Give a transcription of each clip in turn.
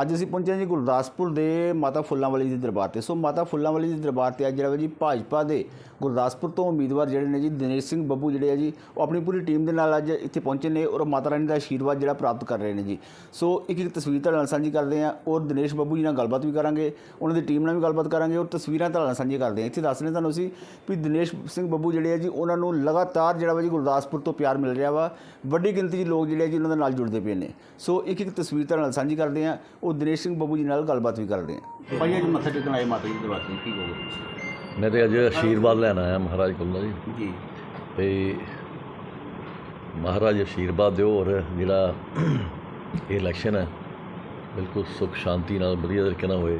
ਅੱਜ ਅਸੀਂ ਪਹੁੰਚੇ ਜੀ ਗੁਰਦਾਸਪੁਰ ਦੇ ਮਾਤਾ ਫੁੱਲਾਂ ਵਾਲੀ ਦੇ ਦਰਬਾਰ ਤੇ। ਸੋ ਮਾਤਾ ਫੁੱਲਾਂ ਵਾਲੀ ਦੇ ਦਰਬਾਰ ਤੇ ਅੱਜ ਜਿਹੜਾ ਵਾ ਜੀ ਭਾਜਪਾ ਦੇ ਗੁਰਦਾਸਪੁਰ ਤੋਂ ਉਮੀਦਵਾਰ ਜਿਹੜੇ ਨੇ ਜੀ ਦਿਨੇਸ਼ ਸਿੰਘ ਬੱਬੂ ਜਿਹੜੇ ਆ ਜੀ, ਉਹ ਆਪਣੀ ਪੂਰੀ ਟੀਮ ਦੇ ਨਾਲ ਅੱਜ ਇੱਥੇ ਪਹੁੰਚੇ ਨੇ ਔਰ ਮਾਤਾ ਰਾਣੀ ਦਾ ਆਸ਼ੀਰਵਾਦ ਜਿਹੜਾ ਪ੍ਰਾਪਤ ਕਰ ਰਹੇ ਨੇ ਜੀ। ਸੋ ਇੱਕ ਇੱਕ ਤਸਵੀਰ ਤੁਹਾਡੇ ਨਾਲ ਸਾਂਝੀ ਕਰਦੇ ਹਾਂ ਔਰ ਦਿਨੇਸ਼ ਬੱਬੂ ਜੀ ਨਾਲ ਗੱਲਬਾਤ ਵੀ ਕਰਾਂਗੇ, ਉਹਨਾਂ ਦੀ ਟੀਮ ਨਾਲ ਵੀ ਗੱਲਬਾਤ ਕਰਾਂਗੇ ਔਰ ਤਸਵੀਰਾਂ ਤੁਹਾਡੇ ਨਾਲ ਸਾਂਝੀਆਂ ਕਰਦੇ ਹਾਂ। ਇੱਥੇ ਦੱਸ ਰਹੇ ਤੁਹਾਨੂੰ ਅਸੀਂ ਵੀ ਦਿਨੇਸ਼ ਸਿੰਘ ਬੱਬੂ ਜਿਹੜੇ ਆ ਜੀ, ਉਹਨਾਂ ਨੂੰ ਲਗਾਤਾਰ ਜਿਹੜਾ ਵਾ ਜੀ ਗੁਰਦਾਸਪੁਰ ਤੋਂ ਪਿਆਰ ਮਿਲ ਰਿਹਾ ਵਾ। ਵੱਡੀ ਗਿਣਤੀ 'ਚ ਲੋਕ ਜਿਹੜੇ ਆ ਜੀ ਉਹਨਾਂ ਦੇ ਨਾਲ ਜੁੜਦੇ ਪਏ ਨੇ। ਸੋ ਇੱਕ ਇੱਕ ਤਸਵੀਰ ਤੁਹਾਡੇ ਨਾਲ ਸਾਂਝੀ ਕਰਦੇ ਹਾਂ ਉਹ ਦਿਨੇਸ਼ ਸਿੰਘ ਬੱਬੂ ਜੀ ਨਾਲ ਗੱਲਬਾਤ ਵੀ ਕਰਦੇ ਹਾਂ। ਭਾਈ ਅੱਜ ਮੱਥਾ ਟੇਕਣ ਆਏ ਮਾਤਾ ਜੀ ਦੇ ਦਰਬਾਰ ਤੇ ਕੀ ਕਹੋਗੇ ਮੈਂ ਤੇ ਅੱਜ ਆਸ਼ੀਰਵਾਦ ਲੈਣ ਆਇਆ ਮਹਾਰਾਜ ਕੋਲੋਂ ਜੀ। ਜੀ। ਤੇ ਮਹਾਰਾਜ ਆਸ਼ੀਰਵਾਦ ਦਿਓ ਔਰ ਜਿਹੜਾ ਇਹ ਇਲੈਕਸ਼ਨ ਹੈ ਬਿਲਕੁਲ ਸੁਖ ਸ਼ਾਂਤੀ ਨਾਲ ਵਧੀਆ ਤਰੀਕੇ ਨਾਲ ਹੋਏ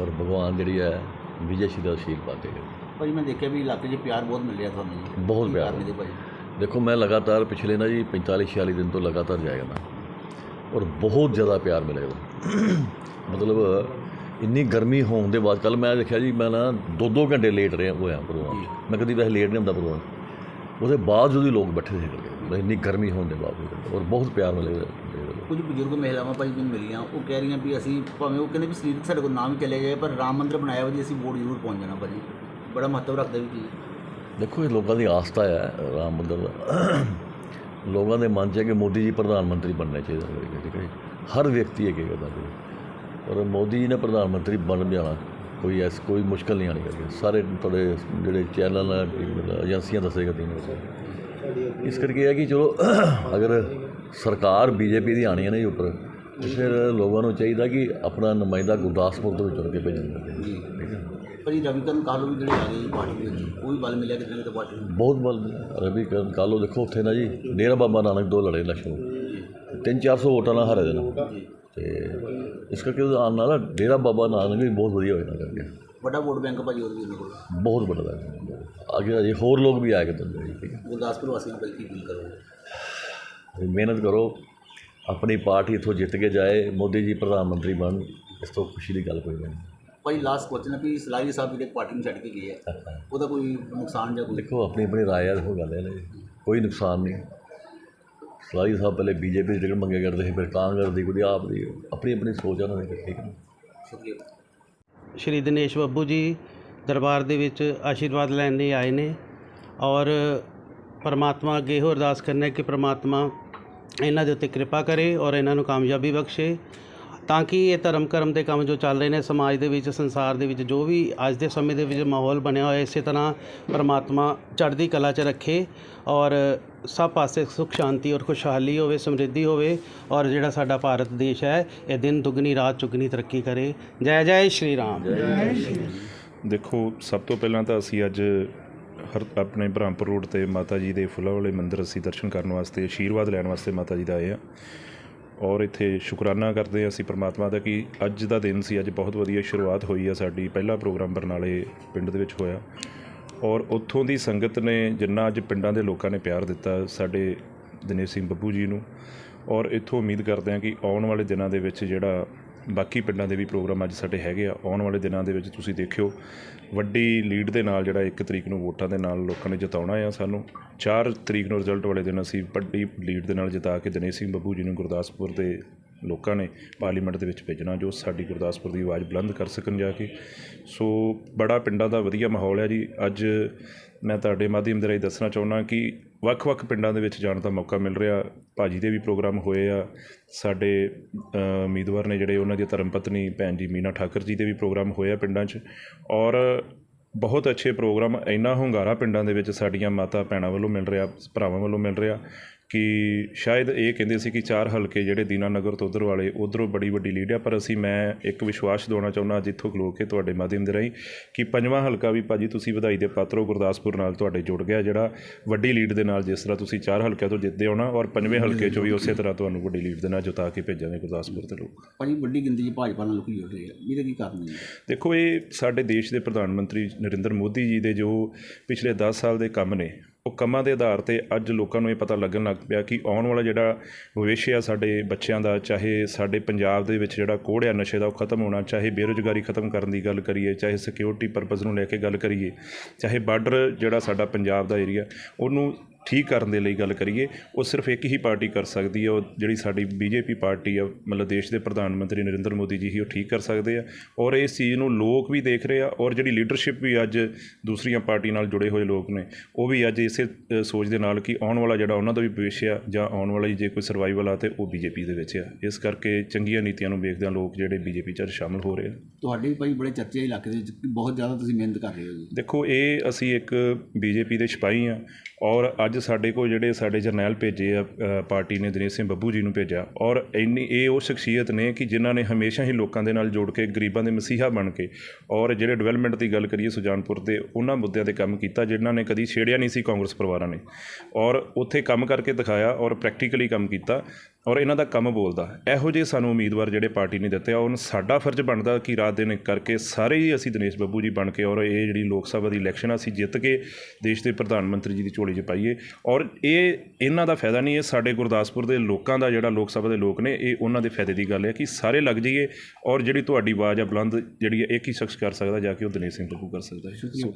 ਔਰ ਭਗਵਾਨ ਜਿਹੜੀ ਹੈ ਵਿਜੇ ਸ਼੍ਰੀ ਦਾ ਆਸ਼ੀਰਵਾਦ ਦੇ ਭਾਈ ਮੈਂ ਦੇਖਿਆ ਵੀ ਇਲਾਕੇ 'ਚ ਪਿਆਰ ਬਹੁਤ ਮਿਲ ਰਿਹਾ ਤੁਹਾਨੂੰ ਜੀ। ਬਹੁਤ ਕੀ ਪਿਆਰ। ਕਾਰਨ ਇਹਦੇ ਭਾਈ? ਦੇਖੋ ਮੈਂ ਲਗਾਤਾਰ ਪਿਛਲੇ ਨਾ ਜੀ 45 46 ਦਿਨ ਤੋਂ ਲਗਾਤਾਰ ਜਾਇਆ ਨਾ ਔਰ ਬਹੁਤ ਜ਼ਿਆਦਾ ਪਿਆਰ ਮਿਲੇਗਾ ਮਤਲਬ ਇੰਨੀ ਗਰਮੀ ਹੋਣ ਦੇ ਬਾਅਦ ਕੱਲ ਮੈਂ ਦੇਖਿਆ ਜੀ ਮੈਂ ਨਾ ਦੋ ਦੋ ਘੰਟੇ ਲੇਟ ਰਿਹਾ ਹੋਇਆ ਪ੍ਰੋਗਰਾਮ। ਮੈਂ ਕਦੀ ਵੈਸੇ ਲੇਟ ਨਹੀਂ ਹੁੰਦਾ ਪ੍ਰੋਗਰਾਮ। ਉਹਦੇ ਬਾਅਦ ਜਦੋਂ ਲੋਕ ਬੈਠੇ ਸੀ ਇੰਨੀ ਗਰਮੀ ਹੋਣ ਦੇ ਬਾਵਜੂਦ ਔਰ ਬਹੁਤ ਪਿਆਰ ਮਿਲੇਗਾ ਕੁਝ ਬਜ਼ੁਰਗ ਮਹਿਲਾਵਾਂ ਭਾਈ ਮੈਨੂੰ ਮਿਲੀਆਂ ਉਹ ਕਹਿ ਰਹੀਆਂ ਵੀ ਅਸੀਂ ਭਾਵੇਂ ਉਹ ਕਹਿੰਦੇ ਵੀ ਸਰੀਰਕ ਸਾਡੇ ਕੋਲ ਨਾਮ ਚਲੇ ਗਏ ਪਰ ਰਾਮ ਮੰਦਿਰ ਬਣਾਇਆ ਵਾ ਜੀ ਅਸੀਂ ਵੋਟ ਜ਼ਰੂਰ ਪਹੁੰਚ ਜਾਣਾ ਭਾਜੀ ਬੜਾ ਮਹੱਤਵ ਰੱਖਦਾ ਵੀ ਜੀ ਦੇਖੋ ਇਹ ਲੋਕਾਂ ਦੀ ਆਸਥਾ ਹੈ ਰਾਮ ਮੰਦਰ ਦਾ ਲੋਕਾਂ ਦੇ ਮਨ 'ਚ ਹੈ ਕਿ ਮੋਦੀ ਜੀ ਪ੍ਰਧਾਨ ਮੰਤਰੀ ਬਣਨਾ ਚਾਹੀਦਾ ਠੀਕ ਹੈ ਜੀ। ਹਰ ਵਿਅਕਤੀ ਇਹ ਕਹੇਗਾ ਜੀ ਔਰ ਮੋਦੀ ਜੀ ਨੇ ਪ੍ਰਧਾਨ ਮੰਤਰੀ ਬਣ ਜਾਣਾ ਕੋਈ ਐਸ ਕੋਈ ਮੁਸ਼ਕਲ ਨਹੀਂ ਆਣੀ ਕਰਕੇ ਸਾਰੇ ਤੁਹਾਡੇ ਜਿਹੜੇ ਚੈਨਲ ਏਜੰਸੀਆਂ ਦੱਸੇਗਾ ਤੀਨ ਇਸ ਕਰਕੇ ਇਹ ਹੈ ਕਿ ਚਲੋ ਅਗਰ ਸਰਕਾਰ ਬੀਜੇਪੀ ਦੀ ਆਣੀ ਹੈ ਨਾ ਜੀ ਉੱਪਰ ਫਿਰ ਲੋਕਾਂ ਨੂੰ ਚਾਹੀਦਾ ਕਿ ਆਪਣਾ ਨੁਮਾਇੰਦਾ ਗੁਰਦਾਸਪੁਰ ਤੋਂ ਚੁਣ ਕੇ ਭੇਜਣ ਜੀ ਭਾਜੀ ਰਵੀਕਰਨ ਕਾਲੂ ਵੀ ਜਿਹੜੇ ਆ ਗਏ ਪਾਰਟੀ ਦੇ ਵਿੱਚ ਉਹ ਵੀ ਬਲ ਮਿਲਿਆ ਕਿਤੇ ਨਾ ਕਿਤੇ ਪਾਰਟੀ ਨੂੰ? ਬਹੁਤ ਬਲ ਰਵੀ ਕਾਲੋ ਦੇਖੋ ਉੱਥੇ ਨਾ ਜੀ ਡੇਰਾ ਬਾਬਾ ਨਾਨਕ ਦੋ ਲੜੇ ਇਲੈਕਸ਼ਨ ਤਿੰਨ ਚਾਰ ਸੌ ਵੋਟਾਂ ਨਾਲ ਹਾਰੇ ਦੇ ਨਾ ਤੇ ਇਸ ਕਰਕੇ ਉਹਦੇ ਆਉਣ ਨਾਲ ਡੇਰਾ ਬਾਬਾ ਨਾਨਕ ਵੀ ਬਹੁਤ ਵਧੀਆ ਹੋਇਆ ਕਰਕੇ। ਵੱਡਾ ਵੋਟ ਬੈਂਕ ਭਾਜੀ ਵੀ ਉਹਨਾਂ ਕੋਲ? ਬਹੁਤ ਵੱਡਾ ਹੈ। ਅੱਗੇ ਅਜੇ ਹੋਰ ਲੋਕ ਵੀ ਆਏ ਕਿ ਠੀਕ ਹੈ ਗੁਰਦਾਸਪੁਰ ਵਾਸੀਆਂ ਨੂੰ ਕੀ ਫੀਲ ਕਰੋਗੇ ਮਿਹਨਤ ਕਰੋ ਆਪਣੀ ਪਾਰਟੀ ਇੱਥੋਂ ਜਿੱਤ ਕੇ ਜਾਏ ਮੋਦੀ ਜੀ ਪ੍ਰਧਾਨ ਮੰਤਰੀ ਬਣ ਇਸ ਤੋਂ ਖੁਸ਼ੀ ਦੀ ਗੱਲ ਕੋਈ ਨਹੀਂ। ਭਾਈ ਲਾਸਟ ਕੁਐਸਚਨ ਹੈ ਵੀ ਸਲਾਈ ਸਾਹਿਬ ਜਿਹੜੇ ਪਾਰਟੀ ਨੂੰ ਛੱਡ ਕੇ ਗਏ ਆ ਉਹਦਾ ਕੋਈ ਨੁਕਸਾਨ ਜਾਂ ਕੋਈ? ਦੇਖੋ ਆਪਣੀ ਆਪਣੀ ਰਾਏ ਆ ਦੇਖੋ ਗੱਲ ਹੈ। ਕੋਈ ਨੁਕਸਾਨ ਨਹੀਂ। ਸਲਾਈ ਸਾਹਿਬ ਪਹਿਲੇ ਬੀਜੇਪੀ ਦੀ ਟਿਕਟ ਮੰਗੇ ਕਰਦੇ ਸੀ ਫਿਰ ਕਾਂਗਰਸ ਦੀ ਕੋਈ ਆਪ ਦੀ ਆਪਣੀ ਆਪਣੀ ਸੋਚ ਆ ਉਹਨਾਂ ਦੀ ਠੀਕ ਹੈ ਸ਼ੁਕਰੀਆ। ਸ਼੍ਰੀ ਦਿਨੇਸ਼ ਬੱਬੂ ਜੀ ਦਰਬਾਰ ਦੇ ਵਿੱਚ ਆਸ਼ੀਰਵਾਦ ਲੈਣ ਲਈ ਆਏ ਨੇ ਔਰ ਪਰਮਾਤਮਾ ਅੱਗੇ ਇਹੋ ਅਰਦਾਸ ਕਰਨਾ ਹੈ ਕਿ ਪਰਮਾਤਮਾ ਇਹਨਾਂ ਦੇ ਉੱਤੇ ਕਿਰਪਾ ਕਰੇ ਔਰ ਇਹਨਾਂ ਨੂੰ ਕਾਮਯਾਬੀ ਬਖਸ਼ੇ। ਤਾਂ ਕਿ ਇਹ ਧਰਮ ਕਰਮ ਦੇ ਕੰਮ ਜੋ ਚੱਲ ਰਹੇ ਨੇ ਸਮਾਜ ਦੇ ਵਿੱਚ, ਸੰਸਾਰ ਦੇ ਵਿੱਚ, ਜੋ ਵੀ ਅੱਜ ਦੇ ਸਮੇਂ ਦੇ ਵਿੱਚ ਮਾਹੌਲ ਬਣਿਆ ਹੋਇਆ, ਇਸੇ ਤਰ੍ਹਾਂ ਪਰਮਾਤਮਾ ਚੜ੍ਹਦੀ ਕਲਾ 'ਚ ਰੱਖੇ ਔਰ ਸਭ ਪਾਸੇ ਸੁਖ, ਸ਼ਾਂਤੀ ਔਰ ਖੁਸ਼ਹਾਲੀ ਹੋਵੇ, ਸਮਰਿੱਧੀ ਹੋਵੇ ਔਰ ਜਿਹੜਾ ਸਾਡਾ ਭਾਰਤ ਦੇਸ਼ ਹੈ, ਇਹ ਦਿਨ ਦੁਗਣੀ, ਰਾਤ ਚੁਗਣੀ ਤਰੱਕੀ ਕਰੇ। ਜੈ ਜੈ ਸ਼੍ਰੀ ਰਾਮ। ਦੇਖੋ, ਸਭ ਤੋਂ ਪਹਿਲਾਂ ਤਾਂ ਅਸੀਂ ਅੱਜ ਹਰ ਆਪਣੇ ਬ੍ਰਹਮਪੁਰ ਰੋਡ ਤੇ ਮਾਤਾ ਜੀ ਦੇ ਫੁੱਲਾਂ ਵਾਲੇ ਮੰਦਿਰ ਅਸੀਂ ਦਰਸ਼ਨ ਕਰਨ ਵਾਸਤੇ ਆਸ਼ੀਰਵਾਦ ਲੈਣ ਵਾਸਤੇ ਮਾਤਾ ਜੀ ਦਾ ਆਏ ਆ ਔਰ ਇੱਥੇ ਸ਼ੁਕਰਾਨਾ ਕਰਦੇ ਹਾਂ ਅਸੀਂ ਪ੍ਰਮਾਤਮਾ ਦਾ ਕਿ ਅੱਜ ਦਾ ਦਿਨ ਸੀ, ਅੱਜ ਬਹੁਤ ਵਧੀਆ ਸ਼ੁਰੂਆਤ ਹੋਈ ਆ ਸਾਡੀ, ਪਹਿਲਾ ਪ੍ਰੋਗਰਾਮ ਬਰਨਾਲੇ ਪਿੰਡ ਦੇ ਵਿੱਚ ਹੋਇਆ। ਔਰ ਉੱਥੋਂ ਦੀ ਸੰਗਤ ਨੇ ਜਿੰਨਾ ਅੱਜ ਪਿੰਡਾਂ ਦੇ ਲੋਕਾਂ ਨੇ ਪਿਆਰ ਦਿੱਤਾ ਸਾਡੇ ਦਿਨੇਸ਼ ਸਿੰਘ ਬੱਬੂ ਜੀ ਨੂੰ। ਔਰ ਇੱਥੋਂ ਉਮੀਦ ਕਰਦੇ ਹਾਂ ਕਿ ਆਉਣ ਵਾਲੇ ਦਿਨਾਂ ਦੇ ਵਿੱਚ ਜਿਹੜਾ ਬਾਕੀ ਪਿੰਡਾਂ ਦੇ ਵੀ ਪ੍ਰੋਗਰਾਮ ਅੱਜ ਸਾਡੇ ਹੈਗੇ ਆ। ਆਉਣ ਵਾਲੇ ਦਿਨਾਂ ਦੇ ਵਿੱਚ ਤੁਸੀਂ ਦੇਖਿਓ, ਵੱਡੀ ਲੀਡ ਦੇ ਨਾਲ ਜਿਹੜਾ 1 ਤਰੀਕ ਨੂੰ ਵੋਟਾਂ ਦੇ ਨਾਲ ਲੋਕਾਂ ਨੇ ਜਿਤਾਉਣਾ ਆ ਸਾਨੂੰ। 4 ਤਰੀਕ ਨੂੰ ਰਿਜ਼ਲਟ ਵਾਲੇ ਦਿਨ ਅਸੀਂ ਵੱਡੀ ਲੀਡ ਦੇ ਨਾਲ ਜਿਤਾ ਕੇ ਦਿਨੇਸ਼ ਸਿੰਘ ਬੱਬੂ ਜੀ ਨੂੰ ਗੁਰਦਾਸਪੁਰ ਦੇ ਲੋਕਾਂ ਨੇ ਪਾਰਲੀਮੈਂਟ ਦੇ ਵਿੱਚ ਭੇਜਣਾ ਜੋ ਸਾਡੀ ਗੁਰਦਾਸਪੁਰ ਦੀ ਆਵਾਜ਼ ਬੁਲੰਦ ਕਰ ਸਕਣ ਜਾ ਕੇ। ਸੋ ਬੜਾ ਪਿੰਡਾਂ ਦਾ ਵਧੀਆ ਮਾਹੌਲ ਹੈ ਜੀ। ਅੱਜ ਮੈਂ ਤੁਹਾਡੇ ਮਾਧਿਅਮ ਦੇ ਰਾਹੀਂ ਦੱਸਣਾ ਚਾਹੁੰਦਾ ਕਿ ਵੱਖ-ਵੱਖ ਪਿੰਡਾਂ ਦੇ ਵਿੱਚ ਜਾਣ ਦਾ ਮੌਕਾ ਮਿਲ ਰਿਹਾ। ਭਾਜੀ ਦੇ ਵੀ ਪ੍ਰੋਗਰਾਮ ਹੋਏ ਆ। ਸਾਡੇ ਉਮੀਦਵਾਰ ਨੇ ਜਿਹੜੇ ਉਹਨਾਂ ਦੀ ਧਰਮ ਪਤਨੀ ਭੈਣ ਜੀ ਮੀਨਾ ਠਾਕਰ ਜੀ ਦੇ ਵੀ ਪ੍ਰੋਗਰਾਮ ਹੋਏ ਆ ਪਿੰਡਾਂ 'ਚ। ਔਰ ਬਹੁਤ ਅੱਛੇ ਪ੍ਰੋਗਰਾਮ, ਇੰਨਾ ਹੁੰਗਾਰਾ ਪਿੰਡਾਂ ਦੇ ਵਿੱਚ ਸਾਡੀਆਂ ਮਾਤਾ ਭੈਣਾਂ ਵੱਲੋਂ ਮਿਲ ਰਿਹਾ, ਭਰਾਵਾਂ ਵੱਲੋਂ ਮਿਲ ਰਿਹਾ। ਕਿ ਸ਼ਾਇਦ ਇਹ ਕਹਿੰਦੇ ਸੀ ਕਿ ਚਾਰ ਹਲਕੇ ਜਿਹੜੇ ਦੀਨਾਨਗਰ ਤੋਂ ਉਧਰ ਵਾਲੇ ਉਧਰੋਂ ਬੜੀ ਵੱਡੀ ਲੀਡ ਆ ਪਰ ਅਸੀਂ ਮੈਂ ਇੱਕ ਵਿਸ਼ਵਾਸ ਦਿਵਾਉਣਾ ਚਾਹੁੰਦਾ ਜਿੱਥੋਂ ਖਲੋ ਕੇ ਤੁਹਾਡੇ ਮਾਧਿਅਮ ਦੇ ਰਾਹੀਂ ਕਿ ਪੰਜਵਾਂ ਹਲਕਾ ਵੀ ਭਾਜੀ ਤੁਸੀਂ ਵਧਾਈ ਦੇ ਪਾਤਰੋ ਗੁਰਦਾਸਪੁਰ ਨਾਲ ਤੁਹਾਡੇ ਜੁੜ ਗਿਆ ਜਿਹੜਾ ਵੱਡੀ ਲੀਡ ਦੇ ਨਾਲ ਜਿਸ ਤਰ੍ਹਾਂ ਤੁਸੀਂ ਚਾਰ ਹਲਕਿਆਂ ਤੋਂ ਜਿੱਤਦੇ ਆਉਣਾ ਔਰ ਪੰਜਵੇਂ ਹਲਕੇ 'ਚੋਂ ਵੀ ਉਸੇ ਤਰ੍ਹਾਂ ਤੁਹਾਨੂੰ ਵੱਡੀ ਲੀਡ ਦੇ ਨਾਲ ਜਿਤਾ ਕੇ ਭੇਜਾਂਗੇ ਗੁਰਦਾਸਪੁਰ ਦੇ ਲੋਕ। ਭਾਜੀ ਵੱਡੀ ਗਿਣਤੀ 'ਚ ਭਾਜਪਾ ਨਾਲ ਲੋਕੀ ਜੁੜ ਰਹੇ ਆ ਇਹਦਾ ਕੀ ਕਾਰਨ ਹੈ ਦੇਖੋ ਇਹ ਸਾਡੇ ਦੇਸ਼ ਦੇ ਪ੍ਰਧਾਨ ਮੰਤਰੀ ਨਰਿੰਦਰ ਮੋਦੀ ਜੀ ਦੇ ਜੋ ਪਿਛਲੇ 10 ਸਾਲ ਦੇ ਕੰਮ ਨੇ ਉਹ ਕੰਮਾਂ ਦੇ ਆਧਾਰ ਤੇ ਅੱਜ ਲੋਕਾਂ ਨੂੰ ਇਹ ਪਤਾ ਲੱਗਣ ਲੱਗ ਪਿਆ ਕਿ ਆਉਣ ਵਾਲਾ ਜਿਹੜਾ ਭਵਿੱਖ ਆ ਸਾਡੇ ਬੱਚਿਆਂ ਦਾ, ਚਾਹੇ ਸਾਡੇ ਪੰਜਾਬ ਦੇ ਵਿੱਚ ਜਿਹੜਾ ਕੋੜ ਆ ਨਸ਼ੇ ਦਾ, ਉਹ ਖਤਮ ਹੋਣਾ, ਚਾਹੇ ਬੇਰੁਜ਼ਗਾਰੀ ਖਤਮ ਕਰਨ ਦੀ ਗੱਲ ਕਰੀਏ, ਚਾਹੇ ਸਿਕਿਉਰਿਟੀ ਪਰਪਸ ਨੂੰ ਲੈ ਕੇ ਗੱਲ ਕਰੀਏ, ਚਾਹੇ ਬਾਰਡਰ ਜਿਹੜਾ ਸਾਡਾ ਪੰਜਾਬ ਦਾ ਏਰੀਆ ਉਹਨੂੰ ਠੀਕ ਕਰਨ ਦੇ ਲਈ ਗੱਲ ਕਰੀਏ ਉਹ ਸਿਰਫ ਇੱਕ ਹੀ ਪਾਰਟੀ ਕਰ ਸਕਦੀ ਹੈ ਉਹ ਜਿਹੜੀ ਸਾਡੀ ਬੀਜੇਪੀ ਪਾਰਟੀ ਆ ਮਤਲਬ ਦੇਸ਼ ਦੇ ਪ੍ਰਧਾਨ ਮੰਤਰੀ ਨਰਿੰਦਰ ਮੋਦੀ ਜੀ ਹੀ ਉਹ ਠੀਕ ਕਰ ਸਕਦੇ ਆ। ਔਰ ਇਸ ਚੀਜ਼ ਨੂੰ ਲੋਕ ਵੀ ਦੇਖ ਰਹੇ ਆ ਔਰ ਜਿਹੜੀ ਲੀਡਰਸ਼ਿਪ ਵੀ ਅੱਜ ਦੂਸਰੀਆਂ ਪਾਰਟੀ ਨਾਲ ਜੁੜੇ ਹੋਏ ਲੋਕ ਨੇ ਉਹ ਵੀ ਅੱਜ ਇਸੇ ਸੋਚ ਦੇ ਨਾਲ ਕਿ ਆਉਣ ਵਾਲਾ ਜਿਹੜਾ ਉਹਨਾਂ ਦਾ ਵੀ ਭਵਿੱਖ ਆ ਜਾਂ ਆਉਣ ਵਾਲੀ ਜੇ ਕੋਈ ਸਰਵਾਈਵਲ ਆ ਤੇ ਉਹ ਬੀਜੇਪੀ ਦੇ ਵਿੱਚ ਆ। ਇਸ ਕਰਕੇ ਚੰਗੀਆਂ ਨੀਤੀਆਂ ਨੂੰ ਵੇਖਦਿਆਂ ਲੋਕ ਜਿਹੜੇ ਬੀਜੇਪੀ 'ਚ ਸ਼ਾਮਲ ਹੋ ਰਹੇ ਆ। ਤੁਹਾਡੀ ਵੀ ਭਾਈ ਬੜੇ ਚਰਚੇ ਇਲਾਕੇ ਦੇ ਵਿੱਚ ਬਹੁਤ ਜ਼ਿਆਦਾ ਤੁਸੀਂ ਮਿਹਨਤ ਕਰ ਰਹੇ ਹੋ ਜੀ। ਦੇਖੋ ਇਹ ਅਸੀਂ ਇੱਕ ਬੀਜੇਪੀ ਦੇ ਸਿਪਾਹੀ ਆ ਔਰ ਅੱਜ ਸਾਡੇ ਕੋਲ ਜਿਹੜੇ ਸਾਡੇ ਜਰਨੈਲ ਭੇਜੇ ਆ ਪਾਰਟੀ ਨੇ ਦਿਨੇਸ਼ ਸਿੰਘ ਬੱਬੂ ਜੀ ਨੂੰ ਭੇਜਿਆ ਔਰ ਇੰਨੀ ਇਹ ਉਹ ਸ਼ਖਸੀਅਤ ਨੇ ਕਿ ਜਿਨ੍ਹਾਂ ਨੇ ਹਮੇਸ਼ਾ ਹੀ ਲੋਕਾਂ ਦੇ ਨਾਲ ਜੋੜ ਕੇ ਗਰੀਬਾਂ ਦੇ ਮਸੀਹਾ ਬਣ ਕੇ ਔਰ ਜਿਹੜੇ ਡਿਵੈਲਪਮੈਂਟ ਦੀ ਗੱਲ ਕਰੀਏ ਸੁਜਾਨਪੁਰ ਦੇ, ਉਹਨਾਂ ਮੁੱਦਿਆਂ ਤੇ ਕੰਮ ਕੀਤਾ ਜਿਨ੍ਹਾਂ ਨੇ ਕਦੀ ਛੇੜਿਆ ਨਹੀਂ ਸੀ ਕਾਂਗਰਸ ਪਰਿਵਾਰਾਂ ਨੇ ਔਰ ਉੱਥੇ ਕੰਮ ਕਰਕੇ ਦਿਖਾਇਆ ਔਰ ਪ੍ਰੈਕਟੀਕਲੀ ਕੰਮ ਕੀਤਾ ਔਰ ਇਹਨਾਂ ਦਾ ਕੰਮ ਬੋਲਦਾ ਇਹੋ ਜਿਹੇ ਸਾਨੂੰ ਉਮੀਦਵਾਰ ਜਿਹੜੇ ਪਾਰਟੀ ਨੇ ਦਿੱਤੇ ਆ ਉਹਨਾਂ ਸਾਡਾ ਫਰਜ਼ ਬਣਦਾ ਕਿ ਰਾਤ ਦਿਨ ਕਰਕੇ ਸਾਰੇ ਹੀ ਅਸੀਂ ਦਿਨੇਸ਼ ਬੱਬੂ ਜੀ ਬਣ ਕੇ ਔਰ ਇਹ ਜਿਹੜੀ ਲੋਕ ਸਭਾ ਦੀ ਇਲੈਕਸ਼ਨ ਆ, ਅਸੀਂ ਜਿੱਤ ਕੇ ਦੇਸ਼ ਦੇ ਪ੍ਰਧਾਨ ਮੰਤਰੀ ਜੀ ਦੀ ਝੋਲੀ 'ਚ ਪਾਈਏ। ਔਰ ਇਹ ਇਹਨਾਂ ਦਾ ਫਾਇਦਾ ਨਹੀਂ, ਇਹ ਸਾਡੇ ਗੁਰਦਾਸਪੁਰ ਦੇ ਲੋਕਾਂ ਦਾ ਜਿਹੜਾ ਲੋਕ ਸਭਾ ਦੇ ਲੋਕ ਨੇ, ਇਹ ਉਹਨਾਂ ਦੇ ਫਾਇਦੇ ਦੀ ਗੱਲ ਹੈ ਕਿ ਸਾਰੇ ਲੱਗ ਜਾਈਏ ਔਰ ਜਿਹੜੀ ਤੁਹਾਡੀ ਆਵਾਜ਼ ਆ ਬੁਲੰਦ ਜਿਹੜੀ ਹੈ, ਇੱਕ ਹੀ ਸ਼ਖਸ ਕਰ ਸਕਦਾ, ਜਾ ਕੇ ਉਹ ਦਿਨੇਸ਼ ਸਿੰਘ ਬੱਬੂ ਕਰ ਸਕਦਾ ਹੈ।